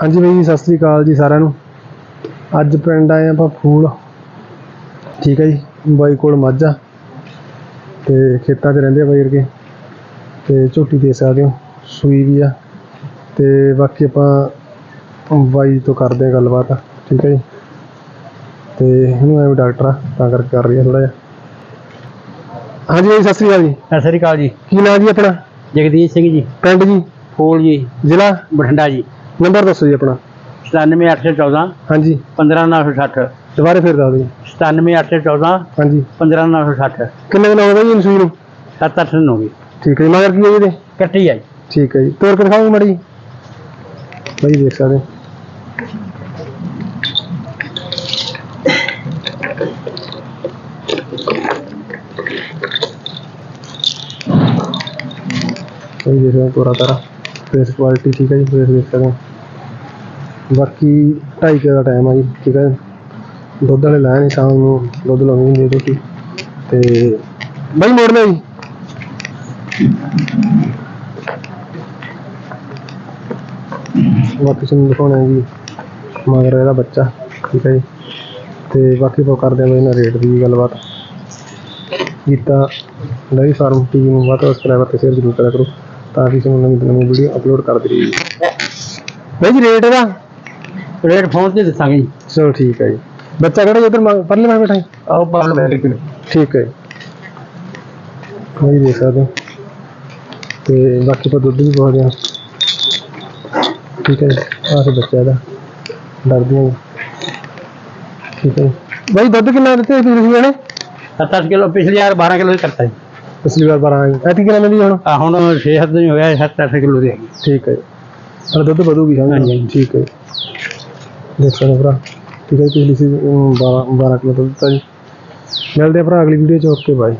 ਹਾਂਜੀ ਬਾਈ ਸਤਿ ਸ੍ਰੀ ਅਕਾਲ ਜੀ ਸਾਰਿਆਂ ਨੂੰ। ਅੱਜ ਪਿੰਡ ਆਏ ਆਪਾਂ ਫੂਲ। ਠੀਕ ਹੈ ਜੀ ਬਾਈ ਕੋਲ ਮੱਝ ਆ। ਤੇ ਖੇਤਾਂ 'ਚ ਰਹਿੰਦੇ ਆ ਬਾਈ ਵਰਗੇ। ਤੇ ਝੋਟੀ ਦੇ ਸਕਦੇ ਹੋ ਸੂਈ ਵੀ ਆ। ਤੇ ਬਾਕੀ ਆਪਾਂ ਬਾਈ ਤੋਂ ਕਰਦੇ ਆ ਗੱਲਬਾਤ ਠੀਕ ਹੈ ਜੀ। ਤੇ ਇਹਨੂੰ ਐਵੇਂ ਡਾਕਟਰ ਆ ਤਾਂ ਕਰਕੇ ਕਰ ਰਹੀ ਆ ਥੋੜਾ ਜਿਹਾ। ਹਾਂਜੀ ਬਾਈ ਸਤਿ ਸ੍ਰੀ ਅਕਾਲ ਜੀ। ਸਤਿ ਸ੍ਰੀ ਅਕਾਲ ਜੀ। ਕੀ ਨਾਮ ਜੀ ਆਪਣਾ? ਜਗਦੀਸ਼ ਸਿੰਘ ਜੀ। ਪਿੰਡ ਜੀ? ਫੂਲ ਜੀ। ਜ਼ਿਲ੍ਹਾ? ਬਠਿੰਡਾ ਜੀ। ਨੰਬਰ ਦੱਸੋ ਜੀ ਆਪਣਾ। 97814 ਹਾਂਜੀ। 15960 ਦੁਬਾਰੇ ਫਿਰ ਦੱਸ ਦਿਓ। ਜੀ। 97814 ਹਾਂਜੀ। 15960 ਕਿੰਨੇ ਦਿਨ ਹੋ ਗਏ ਜੀ ਇਨਸੂਈ ਨੂੰ? 7-8 ਦਿਨ ਹੋ ਗਏ। ਠੀਕ ਹੈ ਜੀ ਮਗਰ ਕੀ ਹੈ ਇਹਦੇ? ਕੱਟੀ ਆ ਜੀ। ਠੀਕ ਹੈ ਜੀ ਤੋਰ ਕੇ ਦਿਖਾਓਗੇ ਮੜੀ ਬਈ ਦੇਖ ਸਕਦੇ ਹੋ। ਬਈ ਦੇਖ ਰਹੇ ਹੋ ਤੋਰਾ ਤਾਰਾ ਫੇਸ ਕੁਆਲਿਟੀ ਠੀਕ ਹੈ ਜੀ ਫੇਸ ਦੇਖ ਸਕਦੇ ਹੋ। ਬਾਕੀ 2:30 ਦਾ ਟਾਈਮ ਆ ਜੀ, ਠੀਕ ਹੈ ਦੁੱਧ ਵਾਲੇ ਲੈਣ ਸ਼ਾਮ ਨੂੰ, ਦੁੱਧ ਲਾਉਣੀ ਹੁੰਦੀ ਹੈ ਝੋਟੀ ਤੇ ਬਈ ਮੋੜ ਲਿਓ ਜੀ। ਬਾਕੀ ਤੁਹਾਨੂੰ ਦਿਖਾਉਣਾ ਜੀ, ਮਗਰ ਇਹਦਾ ਬੱਚਾ, ਠੀਕ ਹੈ ਜੀ। ਤੇ ਬਾਕੀ ਆਪਾਂ ਕਰਦੇ ਹਾਂ ਇਹਨਾਂ ਰੇਟ ਦੀ ਗੱਲਬਾਤ। ਕੀਤਾ ਡਾਇਰੀ ਫਾਰਮ ਟੀਵੀ ਨੂੰ ਵੱਧ ਵੱਧ ਸਬਸਕ੍ਰਾਈਬਰ ਤੇ ਸ਼ੇਅਰ ਜ਼ਰੂਰ ਕਰਿਆ ਕਰੋ, ਤਾਂ ਕਿ ਤੁਹਾਨੂੰ ਨਵੀਂ ਨਵੀਂ ਵੀਡੀਓ ਅਪਲੋਡ ਕਰਦੇ ਰਹੀਏ। ਬਾਈ ਰੇਟ ਇਹਦਾ? ਰੇਟ ਫੋਨ ਤੇ ਦੱਸਾਂਗੇ ਜੀ। ਚਲੋ ਠੀਕ ਹੈ ਜੀ। ਬੱਚਾ ਕਿਹੜਾ ਜੀ ਉਧਰ ਪਰਲੇ ਮੈਂ ਬੈਠਾ ਜੀ? ਆਓ ਪਾਲ ਕੇ ਠੀਕ ਹੈ ਜੀ। ਦੇਖ ਸਕਦੇ ਹੋ। ਤੇ ਬਾਕੀ ਆਪਾਂ ਦੁੱਧ ਵੀ ਬਹੁਤ ਆ ਠੀਕ ਹੈ ਆਹ ਤੇ ਬੱਚਾ ਇਹਦਾ। ਡਰਦੀਆਂ ਜੀ। ਠੀਕ ਹੈ ਜੀ। ਬਾਈ ਦੁੱਧ ਕਿੰਨਾ ਦਿੱਤੇ ਤੁਸੀਂ ਇਹਨੇ 7-8 ਕਿਲੋ ਪਿਛਲੀ ਵਾਰ 12 ਕਿਲੋ ਦੀ ਕਰਤਾ ਜੀ। ਪਿਛਲੀ ਵਾਰ 12 ਆਈ ਐਤੀ ਕਿੰਨਾ ਮਿਲੀ ਹੁਣ? ਆ ਹੁਣ 6-7 ਦਿਨ ਹੋ ਗਿਆ 7-8 ਕਿਲੋ ਦੀ ਹੈਗੀ। ਠੀਕ ਹੈ ਜੀ। ਹਲ ਦੁੱਧ ਵਧੂਗੀ ਸਮਝ ਹਾਂਜੀ, ਹਾਂਜੀ। ਠੀਕ ਹੈ ਜੀ। ਦੇਖ ਸਕਦੇ ਭਰਾ ਠੀਕ ਹੈ ਜੀ, ਪਿਛਲੀ ਸੀ 12 12 ਕਿਲੋ ਦੁੱਧ ਦਿੱਤਾ ਜੀ। ਮਿਲਦੇ ਆ ਭਰਾ ਅਗਲੀ ਵੀਡੀਓ ਚ ਓਕੇ ਬਾਈ